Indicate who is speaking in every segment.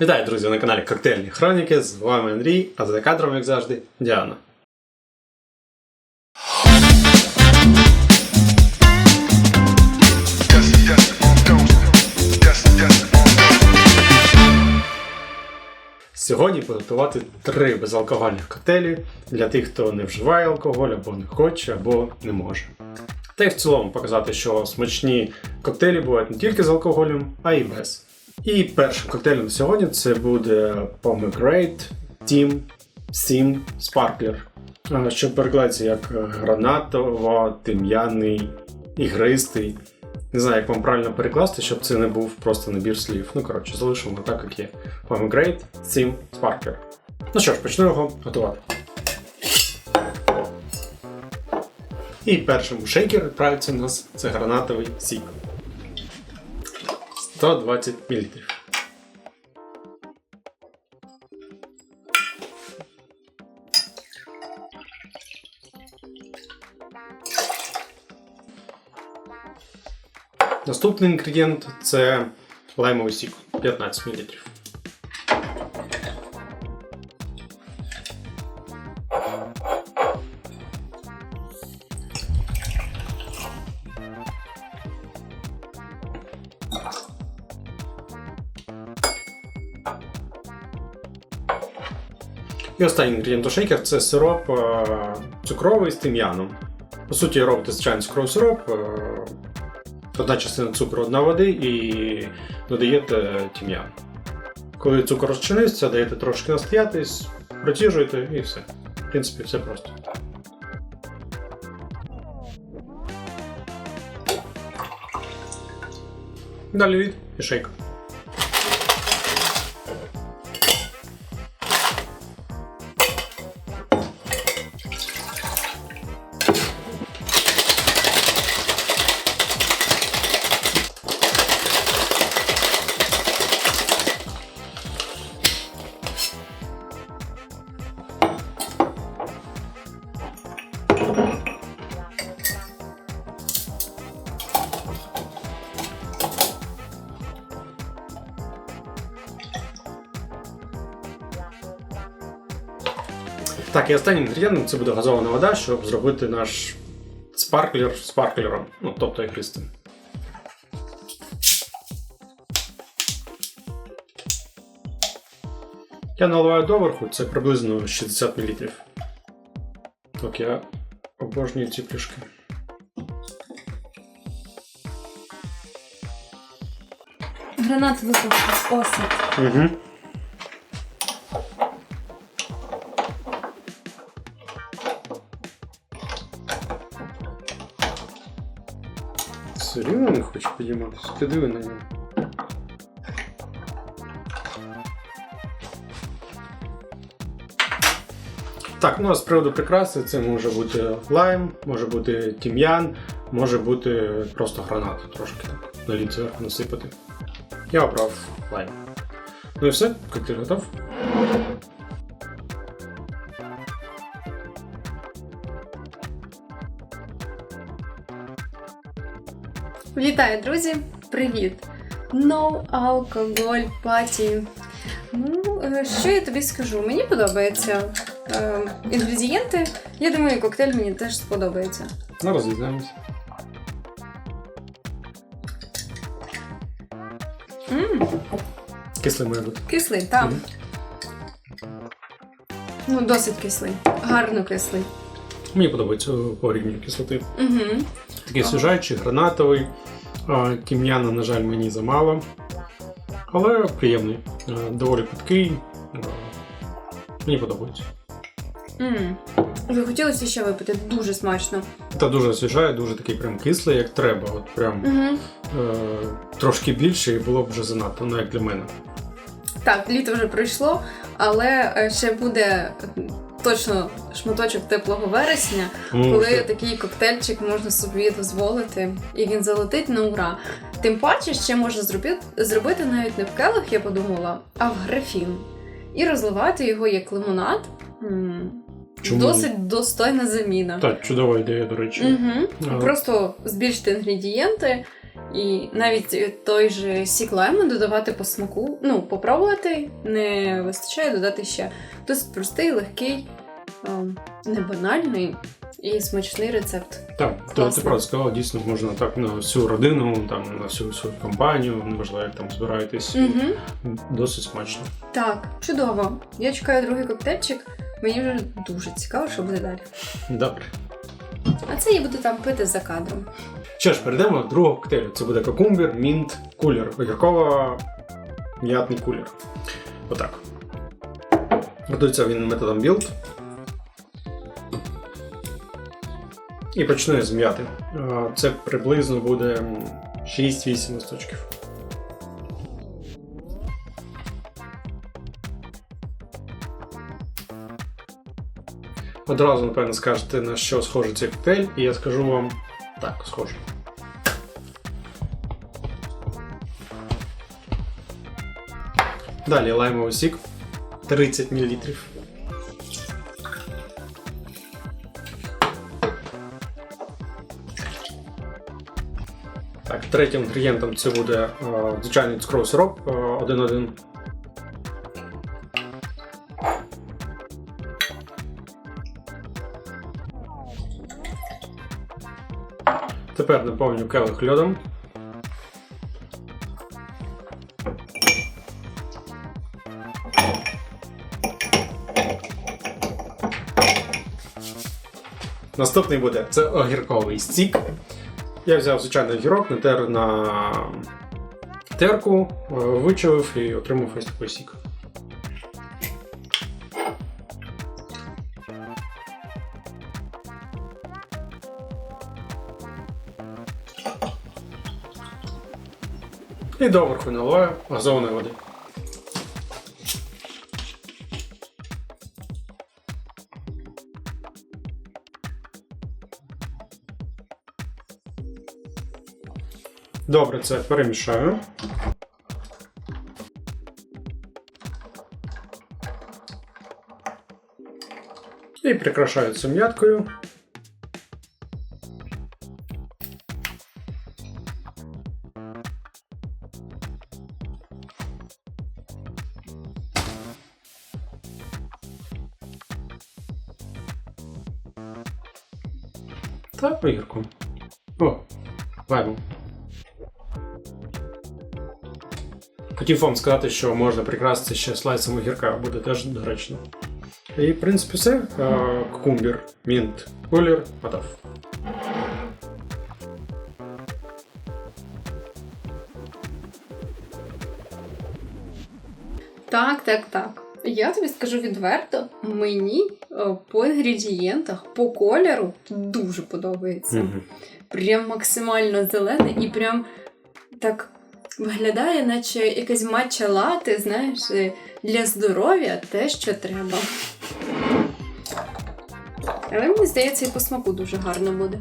Speaker 1: Вітаю, друзі, на каналі Коктейльні Хроніки. З вами Андрій, а за кадром, як завжди, Діана. Сьогодні підготувати три безалкогольних коктейлі для тих, хто не вживає алкоголь, або не хоче, або не може. Та й в цілому показати, що смачні коктейлі бувають не тільки з алкоголем, а й без. І першим коктейлем сьогодні це буде Pomegranate Team Sim Sparkler, що перекладається як гранатово, тим'яний, ігристий. Не знаю, як вам правильно перекласти, щоб це не був просто набір слів. Ну, коротше, залишимо так, як є. Pomegranate Sim Sparkler. Ну що ж, почну його готувати. І першим шейкер відправиться у нас це гранатовий сік. 120 мл. Наступний інгредієнт це лаймовий сік 15 мл. І останній інгредієнт у шейкер це сироп е, цукровий з тим'яном. По суті, робите звичайний цукровий сироп, е, одна частина цукру, одна води і додаєте тим'ян. Коли цукор розчинився, даєте трошки настоятись, проціжуєте і все. В принципі, все просто. Далі лід і шейк. Так, і останнім інгредієнтом це буде газована вода, щоб зробити наш спарклер спарклером, ну, тобто ігристим. Я наливаю доверху, це приблизно 60 мл. Так, я обожнюю ці пляшки.
Speaker 2: Гранат випустив осад.
Speaker 1: Угу. Все рівно не хоче підійматися. Ти диви на нього. Так, ну а з приводу прикраси це може бути лайм, може бути тім'ян, може бути просто гранат трошки так на лід зверху насипати. Я обрав лайм. Ну і все, коктейль готов.
Speaker 2: Вітаю, друзі! Привіт! No алкоголь паті. Ну, е, що я тобі скажу? Мені подобаються е, інгредієнти. Я думаю, коктейль мені теж сподобається.
Speaker 1: Ну, розвідаємося.
Speaker 2: м
Speaker 1: Кислий має бути.
Speaker 2: кислий, так.
Speaker 1: Мгм.
Speaker 2: Ну, досить кислий. Гарно кислий.
Speaker 1: Мені подобається по рівню кислоти.
Speaker 2: Угу.
Speaker 1: Такий
Speaker 2: Ага.
Speaker 1: свіжайчий, гранатовий. А, Тім'яна, на жаль, мені замало. Але приємний. Доволі питкий. Мені подобається.
Speaker 2: м Захотілося ще випити, дуже смачно.
Speaker 1: Та дуже освіжає, дуже такий прям кислий, як треба. От прям
Speaker 2: Угу.
Speaker 1: е, трошки більше і було б вже занадто, ну як для мене.
Speaker 2: Так, літо вже пройшло, але е, ще буде точно шматочок теплого вересня,
Speaker 1: Ну,
Speaker 2: коли такий коктейльчик можна собі дозволити, і він залетить на ура. Тим паче ще можна зробити, зробити навіть не в келих, я подумала, а в графін. І розливати його як лимонад.
Speaker 1: Чому?
Speaker 2: Досить достойна заміна.
Speaker 1: Так, чудова ідея, до речі.
Speaker 2: Угу.
Speaker 1: Але-
Speaker 2: Просто збільшити інгредієнти І навіть той же сік лайму додавати по смаку, ну, попробувати не вистачає додати ще. Досить простий, легкий, ем, не банальний і смачний рецепт.
Speaker 1: Так, то ти просто сказала, дійсно можна так на всю родину, там на всю свою компанію, неважливо, як там збираєтесь.
Speaker 2: Угу.
Speaker 1: Досить смачно.
Speaker 2: Так, чудово. Я чекаю другий коктейльчик. Мені вже дуже цікаво, що буде далі.
Speaker 1: Добре.
Speaker 2: А це я буду там пити за кадром.
Speaker 1: Що ж, перейдемо до другого коктейлю. Це буде кокумбір, мінт, кулер. Огірково м'ятний кулер. Отак. Готується він методом білд. І почну я з м'яти. Е, Це приблизно буде 6-8 листочків. Одразу, напевно, скажете, на що схожий цей коктейль, і я скажу вам так, схожий. Далі лаймовий сік 30 мл. Так, третім інгредієнтом це буде е, звичайний цукровий сироп е, 1-1. Тепер наповню келих льодом. Наступний буде це огірковий стік. Я взяв звичайний огірок, натер на терку, е, вичавив і отримав ось такий сік. І доверху наливаю газованої води. Добре, це перемішаю. І прикрашаю це м'яткою. Та огірком. О, лаймом. Хотів вам сказати, що можна прикрасити ще слайсом огірка, буде теж доречно. І, в принципі, все. Е, Кумбір, мінт, колір, готов.
Speaker 2: Так, так, так. Я тобі скажу відверто, мені по інгредієнтах, по кольору дуже подобається.
Speaker 1: Мгм.
Speaker 2: Прям максимально зелене і прям так виглядає, наче якась матча лати, знаєш, е, для здоров'я те, що треба. Але мені здається, і по смаку дуже гарно буде.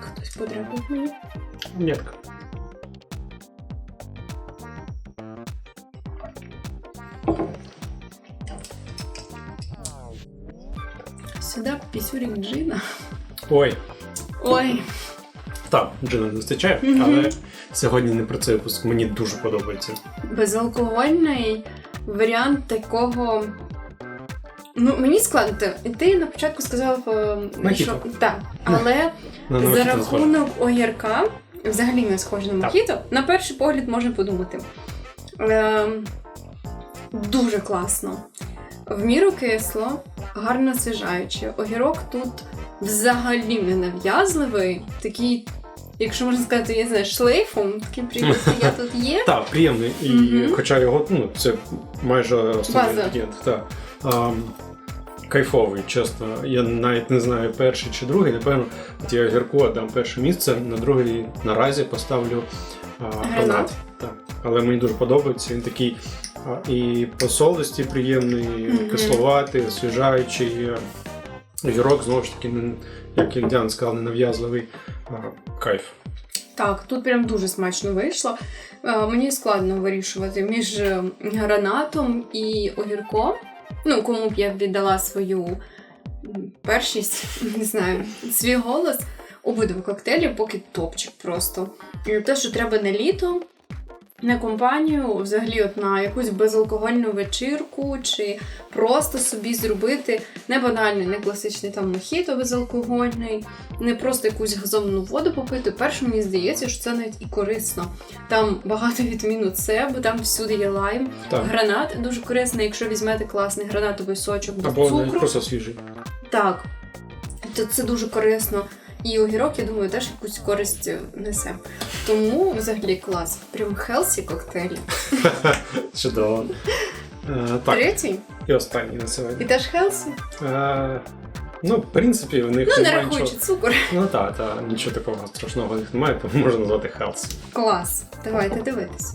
Speaker 2: Хтось потрапив мені.
Speaker 1: М'ятка.
Speaker 2: Сюди джина.
Speaker 1: Ой,
Speaker 2: Ой,
Speaker 1: так, джина не вистачає,
Speaker 2: Мгм.
Speaker 1: але сьогодні не про цей випуск. Мені дуже подобається.
Speaker 2: безалкогольний варіант такого. Ну, мені складно. Ти- Ти на початку сказав, е, що так, але
Speaker 1: На
Speaker 2: за рахунок огірка, взагалі не схоже на мохіто, на перший погляд можна подумати. Е, дуже класно. В міру кисло, гарно освіжаюче. Огірок тут взагалі не нав'язливий, такий, якщо можна сказати, я знаю, шлейфом, такий привіт, я тут є.
Speaker 1: Так, приємний. І хоча його, ну, це майже основний інгредієнт. Так. Кайфовий, чесно. Я навіть не знаю перший чи другий. Напевно, от я огірку дам перше місце, на другий наразі поставлю а,
Speaker 2: Гранат.
Speaker 1: гранат. Так. Але мені дуже подобається. Він такий і по солодості приємний,
Speaker 2: Мгм.
Speaker 1: кисловатий, освіжаючий. Огірок, знову ж таки, як Індіан сказав, ненав'язливий. Кайф.
Speaker 2: Так, тут прям дуже смачно вийшло. Е, Мені складно вирішувати між е, гранатом і огірком. Ну, кому б я віддала свою першість, не знаю, свій голос. Обидва коктейлі поки топчик просто. Те, що треба на літо, на компанію, взагалі, от на якусь безалкогольну вечірку, чи просто собі зробити не банальний, не класичний там мохіто безалкогольний, не просто якусь газовану воду попити. Перше, мені здається, що це навіть і корисно. Там багато вітаміну С, бо там всюди є лайм.
Speaker 1: Так.
Speaker 2: Гранат дуже корисний, якщо візьмете класний гранатовий сочок без
Speaker 1: Або навіть
Speaker 2: цукру.
Speaker 1: просто свіжий.
Speaker 2: Так, то це дуже корисно. І огірок, я думаю, теж якусь користь е, несе. Тому взагалі клас. Прям хелсі коктейлі.
Speaker 1: Чудово. Е, так,
Speaker 2: Третій.
Speaker 1: і останній на
Speaker 2: І теж хелсі.
Speaker 1: Е, ну, в принципі, в них
Speaker 2: Ну, не рахуючи цукор.
Speaker 1: Ну так, та, нічого такого страшного в них немає, тому можна назвати Health.
Speaker 2: Клас. Давайте дивитись.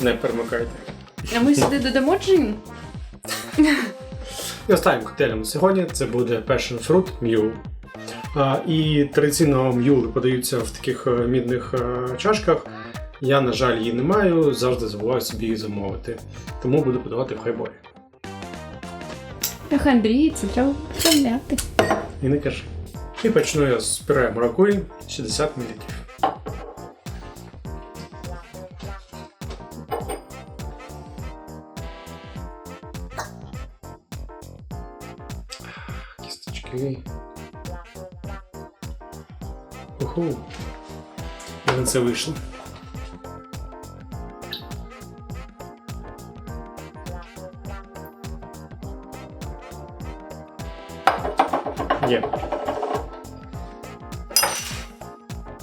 Speaker 1: Не перемикайте.
Speaker 2: А ми сюди додамо джин.
Speaker 1: І останнім коктейлем сьогодні це буде Passion Fruit Mule. І традиційно м'юли подаються в таких е, мідних е, чашках. Я, на жаль, її не маю, завжди забуваю собі її замовити. Тому буду подавати в хайборі.
Speaker 3: Ах, Андрій, це треба вправляти.
Speaker 1: І не кажи. І почну я з пюре маракуї 60 мл. Кісточки. Уху. Як це вийшло. Є.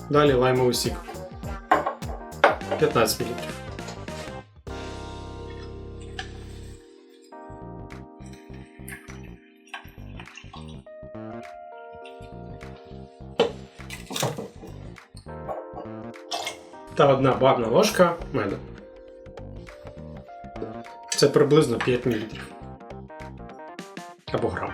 Speaker 1: Далі лаймовий сік. 15 мл. Та одна бавна ложка меду. Це приблизно 5 мл. Або грам.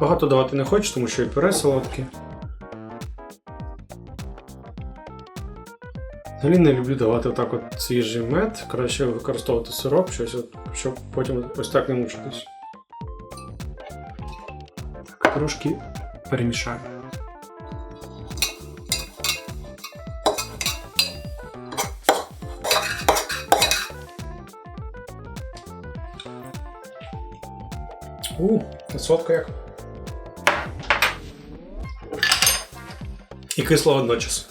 Speaker 1: Багато давати не хочу, тому що і пюре солодке. Взагалі не люблю давати отак от свіжий мед. Краще використовувати сироп, щось, щоб потім ось так не мучитись. Трошки перемішаю. У, солодко як. І кисло водночас.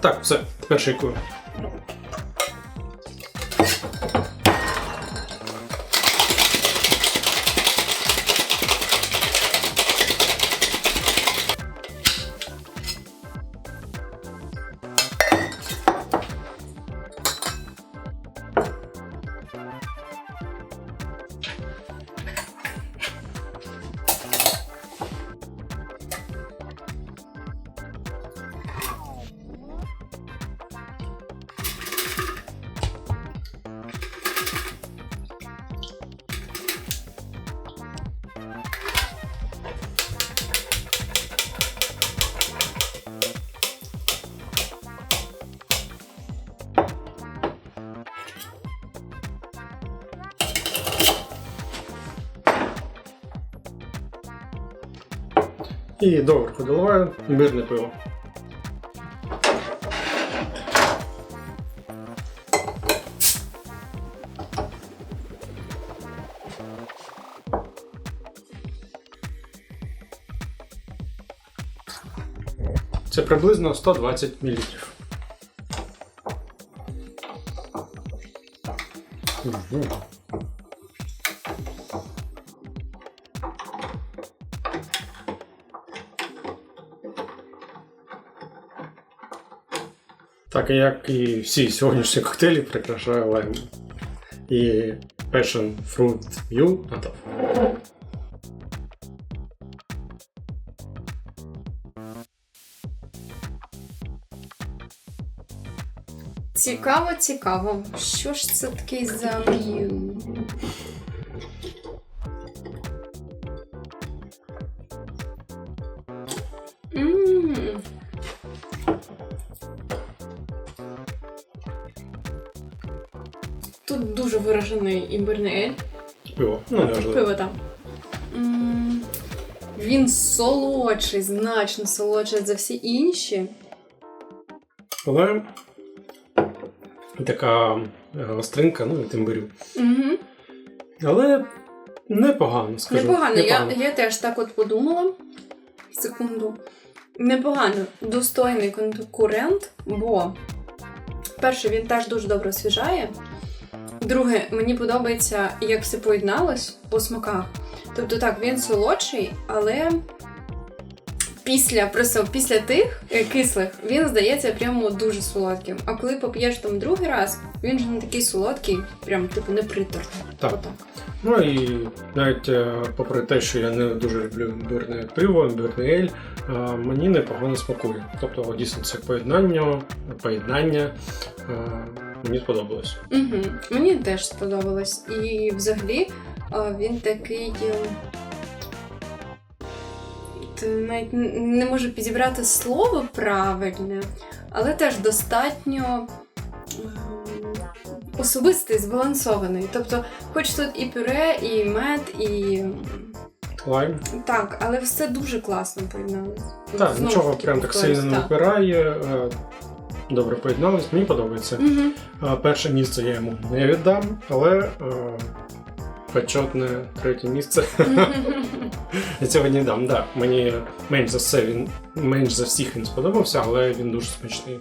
Speaker 1: Так, все, тепер шейкую. І доверху доливаю мирне пиво. Це приблизно 120 мл. Мгм. Так, як і всі сьогоднішні коктейлі прикрашаю лайм. І Passion Fruit View готов.
Speaker 2: Цікаво, цікаво. Що ж це такий за м'ю? Імбирний ель.
Speaker 1: Пиво. Ну, неважливо.
Speaker 2: Пиво там. М, Він солодший, значно солодший за всі інші.
Speaker 1: Але така е, гостринка, ну, від імбирю.
Speaker 2: Угу.
Speaker 1: Але непогано, скажу.
Speaker 2: Непогано. Я, я теж так от подумала. Секунду. Непогано. Достойний конкурент, бо, перше, він теж дуже добре освіжає. Друге, мені подобається, як все поєдналось по смаках. Тобто так, він солодший, але після, просто після тих е, кислих він здається прямо дуже солодким. А коли поп'єш там другий раз, він же не такий солодкий, прям типу не приторний.
Speaker 1: Так.
Speaker 2: Отак.
Speaker 1: Ну і навіть е, попри те, що я не дуже люблю імбирне пиво, імбирний ель, е, мені непогано смакує. Тобто дійсно це поєднання, поєднання мені сподобалось.
Speaker 2: Угу. Мені теж сподобалось. І взагалі він такий. е, Навіть не можу підібрати слово правильне, але теж достатньо особистий, збалансований. Тобто, хоч тут і пюре, і мед, і.
Speaker 1: Лайм.
Speaker 2: Так, але все дуже класно поєдналось.
Speaker 1: Так,
Speaker 2: Знову
Speaker 1: нічого прям так сильно не впирає. Е, Добре поєдналось, мені подобається. Е, Перше місце я йому не віддам, але е, почетне третє місце я цього не дам. Да, мені менш за все він менш за всіх він сподобався, але він дуже смачний.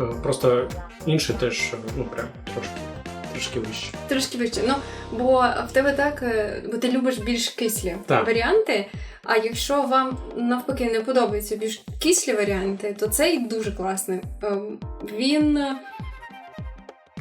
Speaker 1: Е, Просто інший теж е, ну прям трошки трошки вище.
Speaker 2: Трошки вище. Ну, бо в тебе так, е, бо ти любиш більш кислі
Speaker 1: Так.
Speaker 2: варіанти. А якщо вам навпаки не подобаються більш кислі варіанти, то цей дуже класний. Ем, Він. е,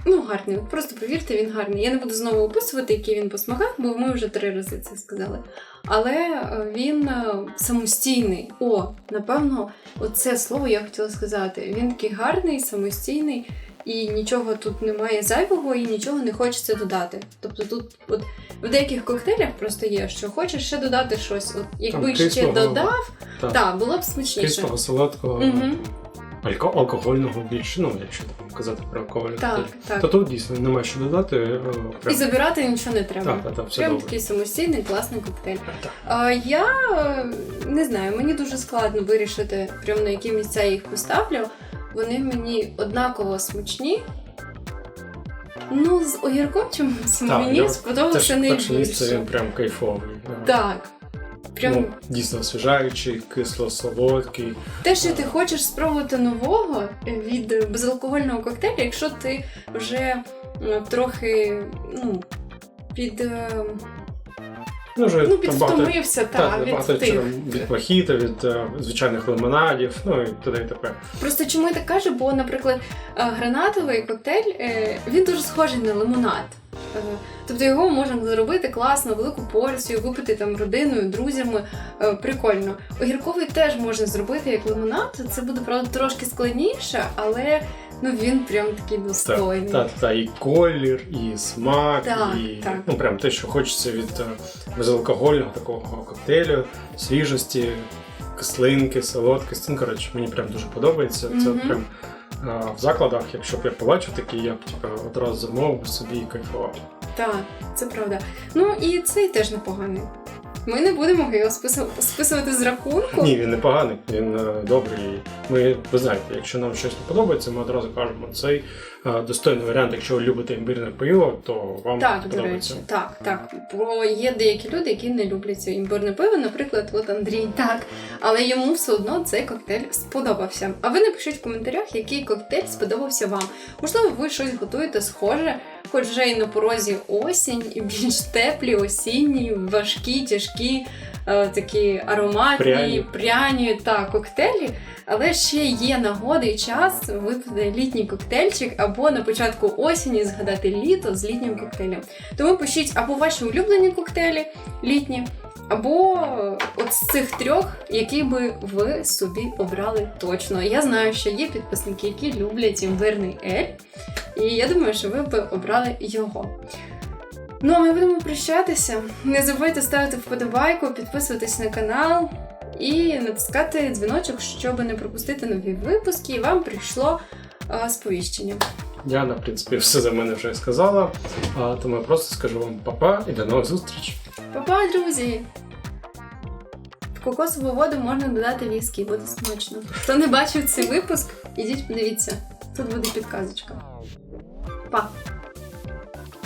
Speaker 2: Ну, гарний. Просто повірте, він гарний. Я не буду знову описувати, який він по смаках, бо ми вже три рази це сказали. Але е, він е, самостійний. О, напевно, оце слово я хотіла сказати. Він такий гарний, самостійний, і нічого тут немає зайвого, і нічого не хочеться додати. Тобто тут, от в деяких коктейлях просто є, що хочеш ще додати щось. От якби ще
Speaker 1: кислого,
Speaker 2: додав,
Speaker 1: так.
Speaker 2: так, було б смачніше.
Speaker 1: Кислого, солодкого,
Speaker 2: Мгм.
Speaker 1: алько- алкогольного більше, ну якщо казати про алкоголь.
Speaker 2: Так, так.
Speaker 1: то тут дійсно немає що додати. е, Прям,
Speaker 2: І забирати нічого не треба.
Speaker 1: так, так, так, все
Speaker 2: Прям
Speaker 1: добре.
Speaker 2: такий самостійний, класний коктейль.
Speaker 1: Так.
Speaker 2: А, я е, не знаю, мені дуже складно вирішити, прям на які місця я їх поставлю. Вони мені однаково смачні. Ну, з огірком чомусь
Speaker 1: Так,
Speaker 2: мені сподобався
Speaker 1: Теж перше він прям кайфовий. е,
Speaker 2: Так. Прям
Speaker 1: Ну, дійсно освіжаючий, кисло-солодкий.
Speaker 2: те, що ти хочеш спробувати нового від безалкогольного коктейля, якщо ти вже е, трохи ну, під.
Speaker 1: Ну, вже
Speaker 2: Ну,
Speaker 1: там багато,
Speaker 2: підвтомився, та,
Speaker 1: так,
Speaker 2: від
Speaker 1: багато
Speaker 2: тих.
Speaker 1: від плахіта, від е, звичайних лимонадів, ну і т.д. і т.п.
Speaker 2: Просто чому я так кажу? Бо, наприклад, е, гранатовий коктейль е, він дуже схожий на лимонад. Е, Тобто його можна зробити класно, велику порцію, випити там родиною, друзями. е, Прикольно. Огірковий теж можна зробити як лимонад. Це буде правда трошки складніше, але ну він прям такий достойний.
Speaker 1: Так, та, і колір, і смак,
Speaker 2: Так,
Speaker 1: і
Speaker 2: так.
Speaker 1: ну прям те, що хочеться від е, безалкогольного такого коктейлю, свіжості, кислинки, солодкості. Ну, коротше, мені прям дуже подобається. Це
Speaker 2: Мгм.
Speaker 1: прям е, в закладах, якщо б я побачив такий, я б типу, одразу замовив собі і кайфував.
Speaker 2: Так, це правда. Ну і цей теж непоганий. Ми не будемо його спису- списувати з рахунку.
Speaker 1: Ні, він не поганий, він е, добрий. Ми, ви знаєте, якщо нам щось не подобається, ми одразу кажемо, цей е, достойний варіант. Якщо ви любите імбирне пиво, то вам
Speaker 2: Так, до
Speaker 1: подобається.
Speaker 2: речі, так, так. Бо є деякі люди, які не люблять імбирне пиво, наприклад, от Андрій, так. Але йому все одно цей коктейль сподобався. А ви напишіть в коментарях, який коктейль сподобався вам. Можливо, ви щось готуєте схоже, хоч вже і на порозі осінь, і більш теплі, осінні, важкі, тяжкі, е, такі ароматні,
Speaker 1: Пряні.
Speaker 2: пряні та коктейлі. Але ще є нагода і час випити літній коктейльчик або на початку осені згадати літо з літнім коктейлем. Тому пишіть або ваші улюблені коктейлі літні, або от з цих трьох, які би ви собі обрали точно. Я знаю, що є підписники, які люблять імбирний ель, і я думаю, що ви б обрали його. Ну а ми будемо прощатися. Не забудьте ставити вподобайку, підписуватись на канал і натискати дзвіночок, щоб не пропустити нові випуски, і вам прийшло а, сповіщення.
Speaker 1: Діана, в принципі, все за мене вже сказала. А, тому я просто скажу вам па-па і до нових зустрічей.
Speaker 2: Па-па, друзі! В кокосову воду можна додати віскі, буде смачно. Хто не бачив цей випуск, ідіть подивіться. Тут буде підказочка. Па!